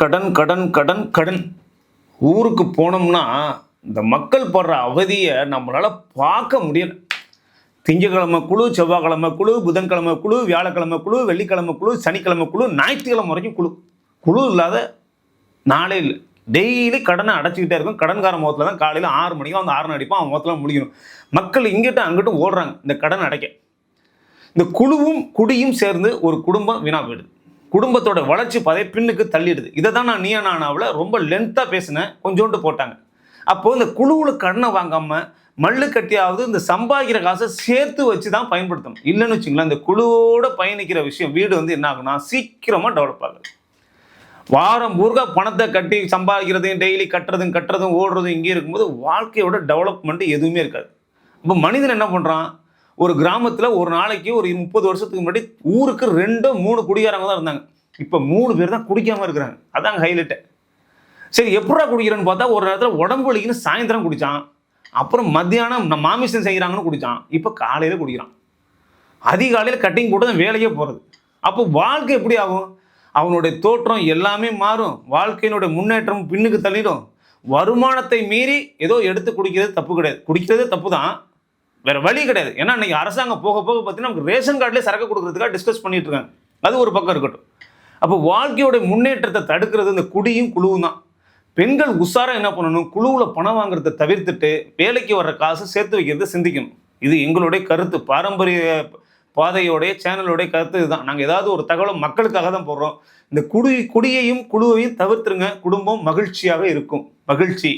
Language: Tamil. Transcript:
கடன் கடன் கடன் கடன். ஊருக்கு போனோம்னா இந்த மக்கள் படுற அவதியை நம்மளால் பார்க்க முடியல. திங்கக்கிழமை குழு செவ்வாய்க்கிழமை குழு புதன்கிழமை குழு வியாழக்கிழமை குழு வெள்ளிக்கிழமை குழு சனிக்கிழமை குழு ஞாயிற்றுக்கிழமை வரைக்கும் குழு. குழு இல்லாத நாளே இல்லை. டெய்லி கடனை அடைச்சிக்கிட்டே இருக்கும். கடன்கார முகத்தில் தான் காலையில் ஆறு மணிக்கு வந்து ஆறு அடிப்பான். அவன் முகத்தில் முடிக்கணும் மக்கள் இங்கிட்டும் அங்கிட்டும் ஓடுறாங்க. இந்த கடன் அடைக்க. இந்த குழுவும் குடியும் சேர்ந்து ஒரு குடும்பம் வீணாக போயிடுது. குடும்பத்தோட வளர்ச்சி பதை பின்னுக்கு தள்ளிடுது. இதை தான் நான் நீயா நானாவில் ரொம்ப லென்த்தாக பேசினேன் கொஞ்சோண்டு போட்டாங்க. அப்போ இந்த குழுவில் கடனை வாங்காம மல்லு கட்டியாவது இந்த சம்பாதிக்கிற காசை சேர்த்து வச்சு தான் பயன்படுத்தணும். இல்லைன்னு வச்சுங்களேன் இந்த குழுவோட பயணிக்கிற விஷயம் வீடு வந்து என்ன ஆகுனா சீக்கிரமாக டெவலப் ஆகுது. வாரம் பூர்வா பணத்தை கட்டி சம்பாதிக்கிறதையும் டெய்லி கட்டுறதும் கட்டுறதும் ஓடுறதும் இங்கே இருக்கும்போது வாழ்க்கையோட டெவலப்மெண்ட் எதுவுமே இருக்காது. இப்போ மனிதன் என்ன பண்ணுறான் ஒரு கிராமத்தில் ஒரு நாளைக்கு ஒரு முப்பது வருஷத்துக்கு முன்னாடி ஊருக்கு ரெண்டு மூணு குடிகாரங்க தான் இருந்தாங்க. இப்போ மூணு பேர் தான் குடிக்காமல் இருக்கிறாங்க. அதாங்க ஹைலைட்டு சரி எப்படா குடிக்கிறேன்னு பார்த்தா ஒரு நேரத்தில் உடம்பு வலிக்குன்னு சாயந்தரம் குடித்தான் அப்புறம் மத்தியானம் நம்ம மாமிசம் செய்கிறாங்கன்னு குடித்தான் இப்போ காலையில் குடிக்கிறான். அதிகாலையில் கட்டிங் போட்டு தான் வேலையே போகிறது அப்போ வாழ்க்கை எப்படி ஆகும்? அவனுடைய தோற்றம் எல்லாமே மாறும். வாழ்க்கையினுடைய முன்னேற்றம் பின்னுக்கு தள்ளிடும். வருமானத்தை மீறி ஏதோ எடுத்து குடிக்கிறது தப்பு கிடையாது. குடிக்கிறது தப்பு தான் வேற வழி கிடையாது. ஏன்னா இன்னைக்கு அரசாங்கம் போக போக பார்த்தீங்கன்னா நமக்கு ரேஷன் கார்டிலே சரக்கு கொடுக்கறதுக்காக டிஸ்கஸ் பண்ணிட்டு இருக்காங்க. அது ஒரு பக்கம் இருக்கட்டும். அப்போ வாழ்க்கையோட முன்னேற்றத்தை தடுக்கிறது இந்த குடியும் குழுவும் தான். பெண்கள் உஷாராக என்ன பண்ணணும்? குழுவில் பணம் வாங்குறதை தவிர்த்துட்டு வேலைக்கு வர்ற காசை சேர்த்து வைக்கிறத சிந்திக்கணும். இது எங்களுடைய கருத்து. பாரம்பரிய பாதையோடைய சேனலோடைய கருத்து இதுதான். நாங்கள் ஏதாவது ஒரு தகவலை மக்களுக்காக தான் போடுறோம். இந்த குடி குடியையும் குழுவையும் தவிர்த்துருங்க. குடும்பம் மகிழ்ச்சியாக இருக்கும். மகிழ்ச்சி.